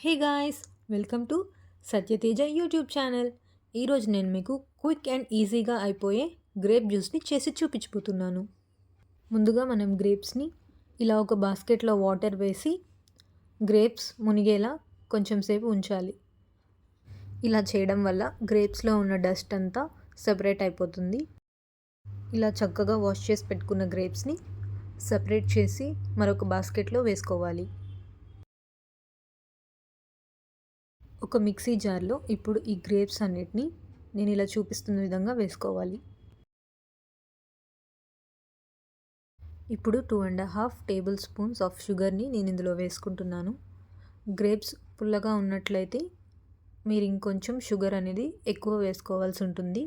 Hey guys welcome to Satyateja YouTube channel. ఈరోజు నేను మీకు క్విక్ అండ్ ఈజీగా అయిపోయే గ్రేప్ జ్యూస్ని చేసి చూపించిపోతున్నాను ముందుగా మనం గ్రేప్స్ని ఇలా ఒక బాస్కెట్లో వాటర్ వేసి గ్రేప్స్ మునిగేలా కొంచెం సేపు ఉంచాలి. ఇలా చేయడం వల్ల గ్రేప్స్లో ఉన్న డస్ట్ అంతా సపరేట్ అయిపోతుంది. ఇలా చక్కగా వాష్ చేసి పెట్టుకున్న గ్రేప్స్ని సపరేట్ చేసి మరొక బాస్కెట్లో వేసుకోవాలి. ఒక మిక్సీ జార్లో ఇప్పుడు ఈ గ్రేప్స్ అన్నిటిని నేను ఇలా చూపిస్తున్న విధంగా వేసుకోవాలి. ఇప్పుడు two and half table spoons of షుగర్ని నేను ఇందులో వేసుకుంటున్నాను. గ్రేప్స్ పుల్లగా ఉన్నట్లయితే మీరు ఇంకొంచెం షుగర్ అనేది ఎక్కువ వేసుకోవాల్సి ఉంటుంది.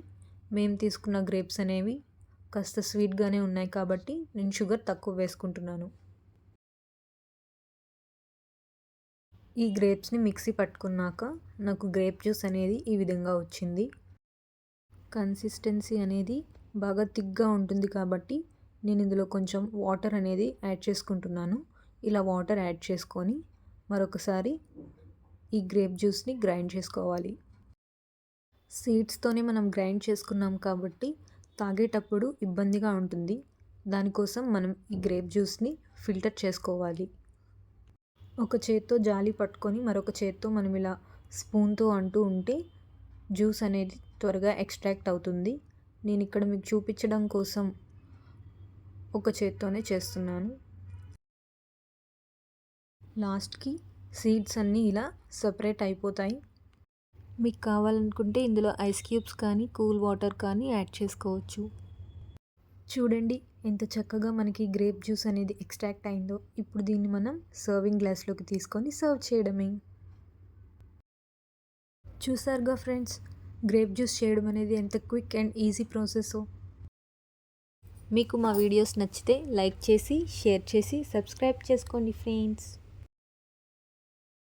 మేము తీసుకున్న గ్రేప్స్ అనేవి కాస్త స్వీట్గానే ఉన్నాయి కాబట్టి నేను షుగర్ తక్కువ వేసుకుంటున్నాను. ఈ గ్రేప్స్ని మిక్సీ పట్టుకున్నాక నాకు గ్రేప్ జ్యూస్ అనేది ఈ విధంగా వచ్చింది. కన్సిస్టెన్సీ అనేది బాగా థిక్గా ఉంటుంది కాబట్టి నేను ఇందులో కొంచెం వాటర్ అనేది యాడ్ చేసుకుంటున్నాను. ఇలా వాటర్ యాడ్ చేసుకొని మరొకసారి ఈ గ్రేప్ జ్యూస్ని గ్రైండ్ చేసుకోవాలి. సీడ్స్తోనే మనం గ్రైండ్ చేసుకున్నాం కాబట్టి తాగేటప్పుడు ఇబ్బందిగా ఉంటుంది. దానికోసం మనం ఈ గ్రేప్ జ్యూస్ని ఫిల్టర్ చేసుకోవాలి. ఒక చేత్తో జాలి పట్టుకొని మరొక చేత్తో మనం ఇలా స్పూన్తో అంటూ ఉంటే జ్యూస్ అనేది త్వరగా ఎక్స్ట్రాక్ట్ అవుతుంది. నేను ఇక్కడ మీకు చూపించడం కోసం ఒక చేత్తోనే చేస్తున్నాను. లాస్ట్కి సీడ్స్ అన్నీ ఇలా సపరేట్ అయిపోతాయి. మీకు కావాలనుకుంటే ఇందులో ఐస్ క్యూబ్స్ కానీ కూల్ వాటర్ కానీ యాడ్ చేసుకోవచ్చు. చూడండి ఎంత చక్కగా మనకి గ్రేప్ జ్యూస్ అనేది ఎక్స్ట్రాక్ట్ అయిందో. ఇప్పుడు దీన్ని మనం సర్వింగ్ గ్లాస్లోకి తీసుకొని సర్వ్ చేయడమే. చూసారుగా ఫ్రెండ్స్ గ్రేప్ జ్యూస్ చేయడం అనేది ఎంత క్విక్ అండ్ ఈజీ ప్రాసెస్. మీకు మా వీడియోస్ నచ్చితే లైక్ చేసి షేర్ చేసి సబ్స్క్రైబ్ చేసుకోండి ఫ్రెండ్స్.